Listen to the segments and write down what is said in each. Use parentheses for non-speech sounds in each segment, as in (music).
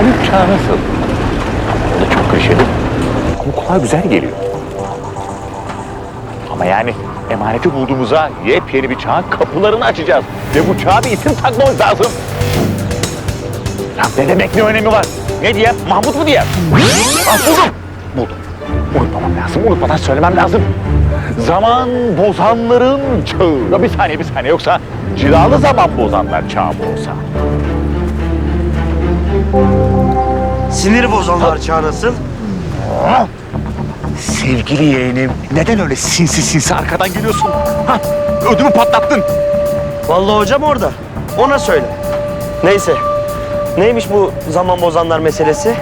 Haluk Çağ nasıl? O da çok klişeli. Ama kulağa güzel geliyor. Ama yani emaneti bulduğumuza yepyeni bir çağın kapılarını açacağız. Ve bu çağa bir isim takmamız lazım. Ya ne demek ne önemi var? Ne diye? Mahmut mu diye? Ah buldum. Buldum. Unutmamam lazım. Unutmadan söylemem lazım. Zaman bozanların çağı. Ya bir saniye bir saniye yoksa cilalı zaman bozanlar çağı mı olsa? Sinir bozanlar çağı nasıl? Sevgili yeğenim neden öyle sinsi sinsi arkadan geliyorsun? Ha, ödümü patlattın. Vallahi hocam orada. Ona söyle. Neyse. Neymiş bu zaman bozanlar meselesi?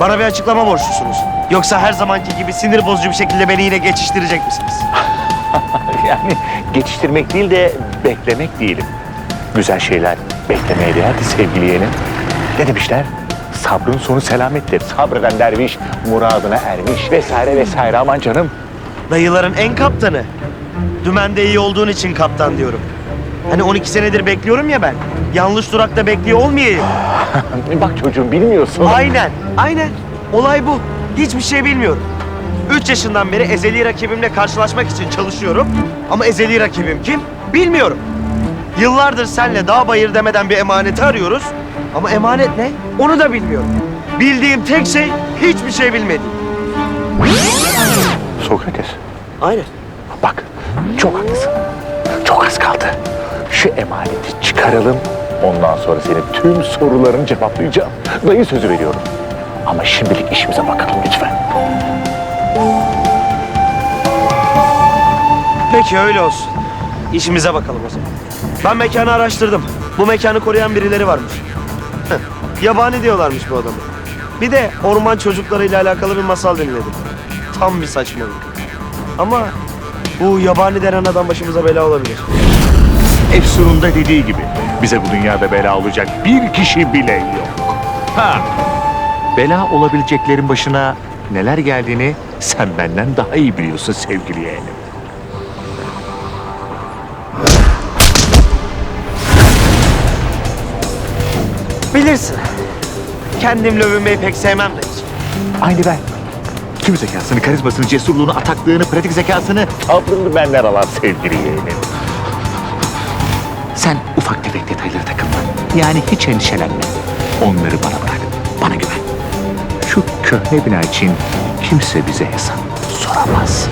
Bana bir açıklama borçlusunuz. Yoksa her zamanki gibi sinir bozucu bir şekilde beni yine geçiştirecek misiniz? (laughs) Yani geçiştirmek değil de beklemek değilim. Güzel şeyler beklemeye değerdi sevgili yeğenim. Ne demişler? Sabrın sonu selamettir. Sabreden derviş muradına ermiş vesaire vesaire aman canım. Dayıların en kaptanı. Dümende iyi olduğun için kaptan diyorum. Hani 12 senedir bekliyorum ya ben. Yanlış durakta bekliyor olmayayım. (laughs) Bak çocuğum bilmiyorsun. Aynen, aynen. Olay bu. Hiçbir şey bilmiyorum. Üç yaşından beri ezeli rakibimle karşılaşmak için çalışıyorum. Ama ezeli rakibim kim? Bilmiyorum. Yıllardır senle dağ bayır demeden bir emaneti arıyoruz. Ama emanet ne? Onu da bilmiyorum. Bildiğim tek şey hiçbir şey bilmediğim. Sokrates Aynen. bak çok haklısın. Çok az kaldı. Şu emaneti çıkaralım. Ondan sonra senin tüm sorularını cevaplayacağım. Dayı sözü veriyorum. Ama şimdilik işimize bakalım lütfen. Peki öyle olsun. İşimize bakalım o zaman. Ben mekanı araştırdım. Bu mekanı koruyan birileri varmış. Heh, Yabani diyorlarmış bu adamı. Bir de orman çocuklarıyla alakalı bir masal dinledim. Tam bir saçmalık. Ama bu yabani denen adam başımıza bela olabilir. Efsun'un da dediği gibi bize bu dünyada bela olacak bir kişi bile yok. Ha. Bela olabileceklerin başına neler geldiğini sen benden daha iyi biliyorsun sevgili yeğenim. Bilirsin. Kendimle övünmeyi pek sevmem de hiç. Aynı ben. Tüm zekasını, karizmasını, cesurluğunu, ataklığını, pratik zekasını, sabrını benden alan sevgili yeğenim. Sen ufak tefek detaylara takılma. Yani hiç endişelenme. Onları bana bırak. Bana güven. Şu köhne bina için kimse bize hesap soramaz.